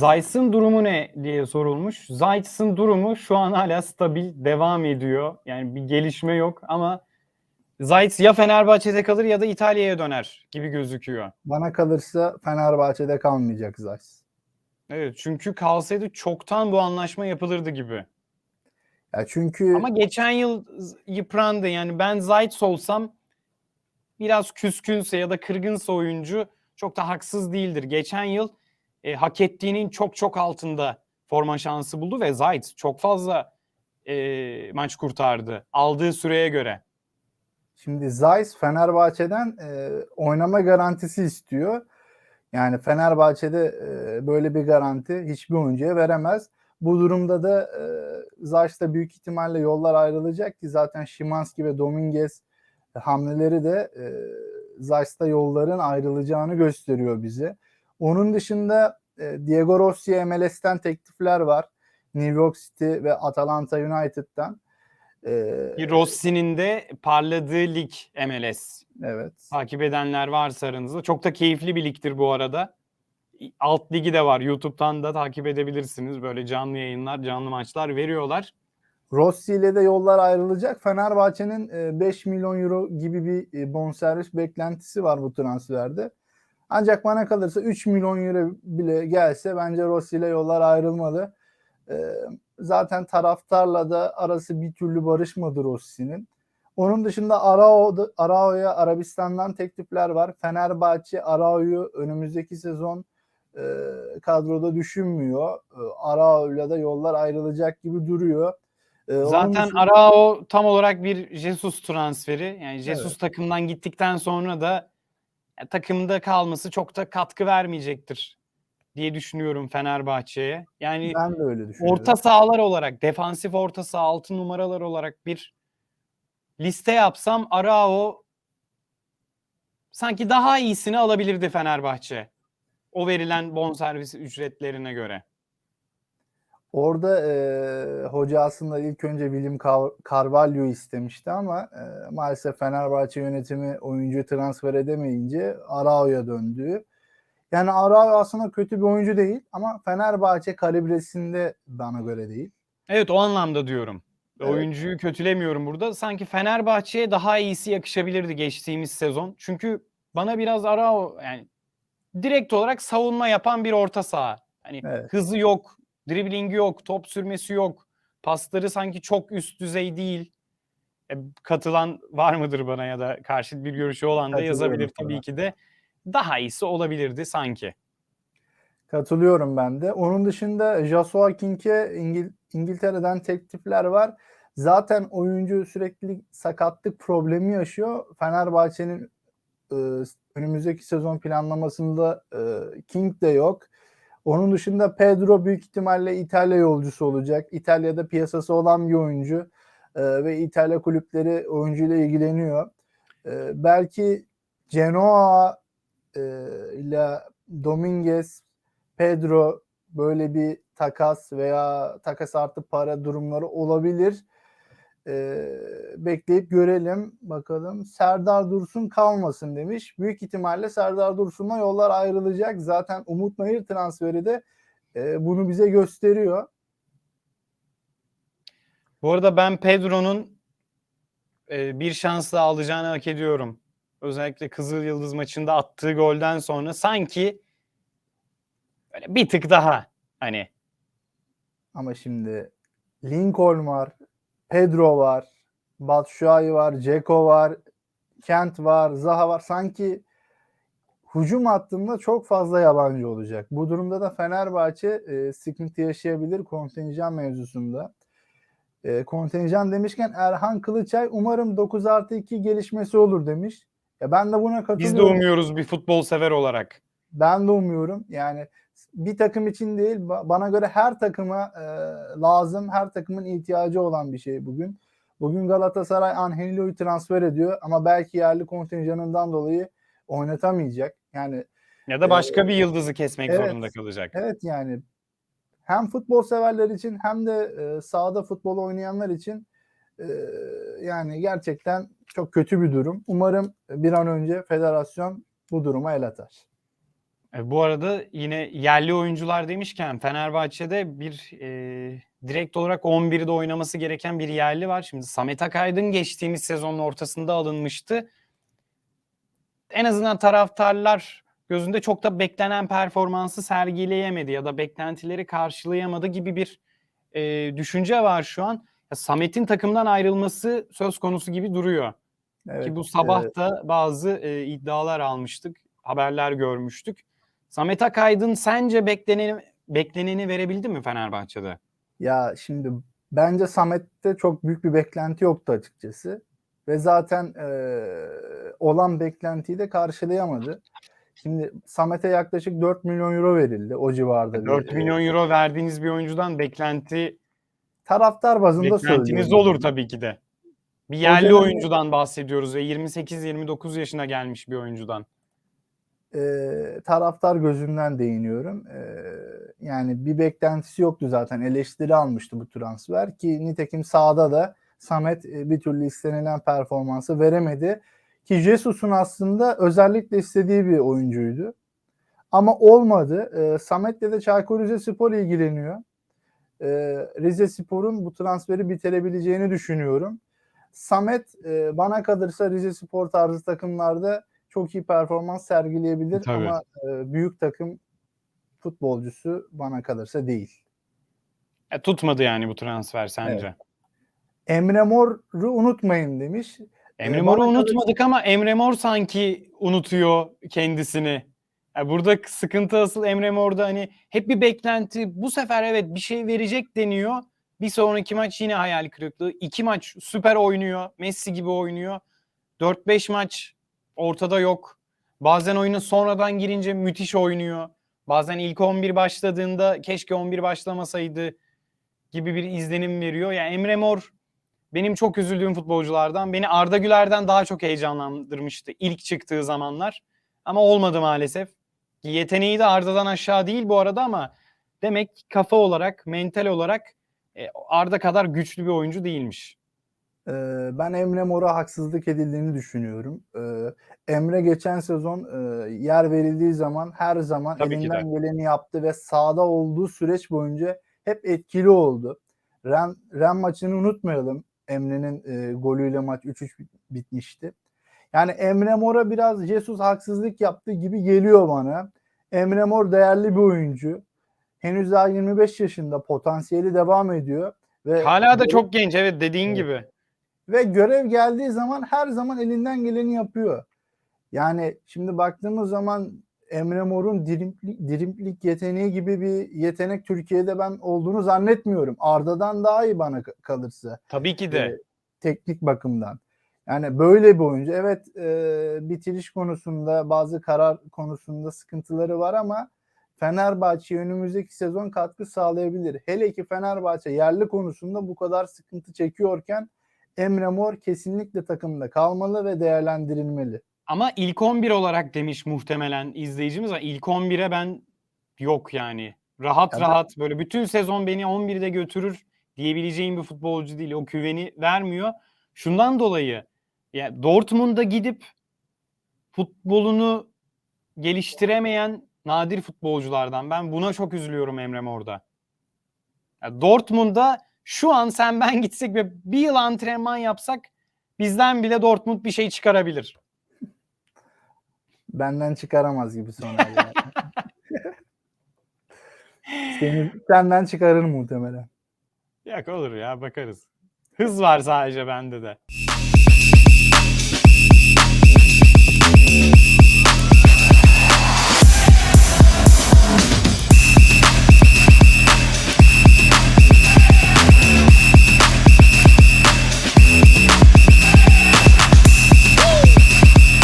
Zayt'sın durumu ne diye sorulmuş. Zayt'sın durumu şu an hala stabil devam ediyor. Yani bir gelişme yok ama Zayt ya Fenerbahçe'de kalır ya da İtalya'ya döner gibi gözüküyor. Bana kalırsa Fenerbahçe'de kalmayacak Zayt. Evet çünkü kalsaydı çoktan bu anlaşma yapılırdı gibi. Ya çünkü Ama geçen yıl yıprandı. Yani ben Zayt olsam biraz küskünse ya da kırgınsa oyuncu çok da haksız değildir. Geçen yıl e, hak ettiğinin çok çok altında forma şansı buldu ve Zayt çok fazla e, maç kurtardı. Aldığı süreye göre. Şimdi Zayt Fenerbahçe'den e, oynama garantisi istiyor. Yani Fenerbahçe'de e, böyle bir garanti hiçbir oyuncuya veremez. Bu durumda da e, Zayt'ta büyük ihtimalle yollar ayrılacak ki zaten Şimanski ve Dominguez hamleleri de e, Zayt'ta yolların ayrılacağını gösteriyor bize. Onun dışında e, Diego Rossi'ye MLS'ten teklifler var. New York City ve Atalanta United'dan. E, Rossi'nin de parladığı lig MLS. evet. Takip edenler varsa aranızda. Çok da keyifli bir ligdir bu arada. Alt ligi de var. YouTube'dan da takip edebilirsiniz. Böyle canlı yayınlar, canlı maçlar veriyorlar. Rossi ile de yollar ayrılacak. Fenerbahçe'nin e, 5 milyon euro gibi bir e, bonservis beklentisi var bu transferde. Ancak bana kalırsa 3 milyon euro bile gelse bence Rossi ile yollar ayrılmalı. E, Zaten taraftarla da arası bir türlü barışmadı Rossi'nin. Onun dışında Arao, Arao'ya Arabistan'dan teklifler var. Fenerbahçe Arao'yu önümüzdeki sezon e, kadroda düşünmüyor. E, Arao'yla da yollar ayrılacak gibi duruyor. E, Zaten dışında- Arao tam olarak bir Jesus transferi. Yani Jesus Evet. takımdan gittikten sonra da takımda kalması çok da katkı vermeyecektir diye düşünüyorum Fenerbahçe'ye. Yani ben de öyle düşünüyorum. orta sahalar olarak, defansif orta saha, altı numaralar olarak bir liste yapsam Arao sanki daha iyisini alabilirdi Fenerbahçe. O verilen bonservis ücretlerine göre. Orada e, hoca aslında ilk önce William Car- Carvalho istemişti ama e, maalesef Fenerbahçe yönetimi oyuncu transfer edemeyince Arao'ya döndü. Yani Arao aslında kötü bir oyuncu değil ama Fenerbahçe kalibresinde bana göre değil. Evet o anlamda diyorum. Evet. Oyuncuyu kötülemiyorum burada. Sanki Fenerbahçe'ye daha iyisi yakışabilirdi geçtiğimiz sezon. Çünkü bana biraz Arao yani direkt olarak savunma yapan bir orta saha. Hani Evet. hızı yok, driblingi yok, top sürmesi yok. Pasları sanki çok üst düzey değil. E, katılan var mıdır bana ya da karşıt bir görüşü olan da yazabilir sana. tabii ki de. Daha iyisi olabilirdi sanki. Katılıyorum ben de. Onun dışında Joshua King'e İngil- İngiltere'den teklifler var. Zaten oyuncu sürekli sakatlık problemi yaşıyor. Fenerbahçe'nin e, önümüzdeki sezon planlamasında e, King de yok. Onun dışında Pedro büyük ihtimalle İtalya yolcusu olacak. İtalya'da piyasası olan bir oyuncu e, ve İtalya kulüpleri oyuncuyla ilgileniyor. E, belki Genoa e, ile Dominguez Pedro böyle bir takas veya takas artı para durumları olabilir. Ee, bekleyip görelim bakalım. Serdar Dursun kalmasın demiş. Büyük ihtimalle Serdar Dursun'la yollar ayrılacak. Zaten Umut Nayır transferi de e, bunu bize gösteriyor. Bu arada ben Pedro'nun e, bir şans daha alacağını hak ediyorum. Özellikle Kızıl Yıldız maçında attığı golden sonra sanki böyle bir tık daha hani Ama şimdi Lincoln var, Pedro var, Batshuayi var, Ceko var, Kent var, Zaha var. Sanki hücum hattında çok fazla yabancı olacak. Bu durumda da Fenerbahçe e, sıkıntı yaşayabilir kontenjan mevzusunda. E, kontenjan demişken Erhan Kılıçay umarım 9 artı 2 gelişmesi olur demiş. Ya ben de buna katılıyorum. biz de umuyoruz bir futbol sever olarak. Ben de umuyorum. Yani bir takım için değil ba- bana göre her takıma e, lazım, her takımın ihtiyacı olan bir şey bugün. Bugün Galatasaray Angelino'yu transfer ediyor ama belki yerli kontenjanından dolayı oynatamayacak. Yani Ya da başka bir yıldızı kesmek evet. zorunda kalacak. evet yani hem futbol severler için hem de e, sahada futbol oynayanlar için e, yani gerçekten çok kötü bir durum. Umarım bir an önce federasyon bu duruma el atar. E, bu arada yine yerli oyuncular demişken Fenerbahçe'de bir e, direkt olarak 11'de oynaması gereken bir yerli var. Şimdi Samet Akaydın geçtiğimiz sezonun ortasında alınmıştı. En azından taraftarlar gözünde çok da beklenen performansı sergileyemedi ya da beklentileri karşılayamadı gibi bir e, düşünce var şu an. Ya Samet'in takımdan ayrılması söz konusu gibi duruyor. Evet, Ki bu sabah e, da bazı e, iddialar almıştık, haberler görmüştük. Samet Akaydın sence bekleneni, bekleneni verebildi mi Fenerbahçe'de? Ya şimdi bence Samet'te çok büyük bir beklenti yoktu açıkçası. Ve zaten eee, olan beklentiyi de karşılayamadı. Şimdi Samet'e yaklaşık 4 milyon euro verildi o civarda. bir, 4 eee, milyon euro verdiğiniz bir oyuncudan beklenti taraftar bazında söylüyorum. olur tabii ki de. Bir yerli oyuncudan bahsediyoruz ve 28-29 yaşına gelmiş bir oyuncudan. Eee, taraftar gözünden değiniyorum. Eee, yani bir beklentisi yoktu zaten. Eleştiri almıştı bu transfer ki nitekim sahada da Samet e, bir türlü istenilen performansı veremedi. Ki Jesus'un aslında özellikle istediği bir oyuncuydu. Ama olmadı. Eee Samet'le de Çaykur Rizespor ilgileniyor. Eee Rizespor'un bu transferi bitirebileceğini düşünüyorum. Samet e, bana kalırsa Rizespor tarzı takımlarda çok iyi performans sergileyebilir Tabii. ama e, büyük takım futbolcusu bana kalırsa değil. E, tutmadı yani bu transfer sence? Emre Mor'u unutmayın demiş. Emre Ee, Mor'u kalırsa- unutmadık ama Emre Mor sanki unutuyor kendisini. Ya burada sıkıntı asıl Emre Mor'da hani hep bir beklenti. Bu sefer evet bir şey verecek deniyor. Bir sonraki maç yine hayal kırıklığı. İki maç süper oynuyor. Messi gibi oynuyor. 4-5 maç ortada yok. Bazen oyuna sonradan girince müthiş oynuyor. Bazen ilk 11 başladığında keşke 11 başlamasaydı gibi bir izlenim veriyor. Yani Emre Mor benim çok üzüldüğüm futbolculardan. Beni Arda Güler'den daha çok heyecanlandırmıştı ilk çıktığı zamanlar. Ama olmadı maalesef. Yeteneği de Arda'dan aşağı değil bu arada ama demek kafa olarak, mental olarak e, Arda kadar güçlü bir oyuncu değilmiş. Ben Emre Mor'a haksızlık edildiğini düşünüyorum. Emre geçen sezon e, yer verildiği zaman her zaman Tabii elinden geleni yaptı ve sahada olduğu süreç boyunca hep etkili oldu. Ren, Ren maçını unutmayalım. Emre'nin e, golüyle maç 3-3 bit- bitmişti. Yani Emre Mor'a biraz Jesus haksızlık yaptığı gibi geliyor bana. Emre Mor değerli bir oyuncu. Henüz daha 25 yaşında potansiyeli devam ediyor. Ve Hala da çok genç evet dediğin Evet. gibi. Ve görev geldiği zaman her zaman elinden geleni yapıyor. Yani şimdi baktığımız zaman Emre Mor'un drimplik, drimplik yeteneği gibi bir yetenek Türkiye'de ben olduğunu zannetmiyorum. Arda'dan daha iyi bana ka- kalırsa Tabii ki de. e, teknik bakımdan. Yani böyle bir oyuncu. Evet e, bitiriş konusunda bazı karar konusunda sıkıntıları var ama Fenerbahçe önümüzdeki sezon katkı sağlayabilir. Hele ki Fenerbahçe yerli konusunda bu kadar sıkıntı çekiyorken Emre Mor kesinlikle takımda kalmalı ve değerlendirilmeli. Ama ilk 11 olarak demiş muhtemelen izleyicimiz. ama İlk 11'e ben yok yani. Rahat Ya ben- rahat böyle bütün sezon beni 11'de götürür diyebileceğim bir futbolcu değil. O güveni vermiyor. Şundan dolayı ya Dortmund'a gidip futbolunu geliştiremeyen nadir futbolculardan. Ben buna çok üzülüyorum Emre Mor'da. Ya Dortmund'da şu an sen ben gitsek ve bir yıl antrenman yapsak bizden bile Dortmund bir şey çıkarabilir. Benden çıkaramaz gibi sonra. Seni senden çıkarır muhtemelen. Yak olur ya bakarız. Hız var sadece bende de.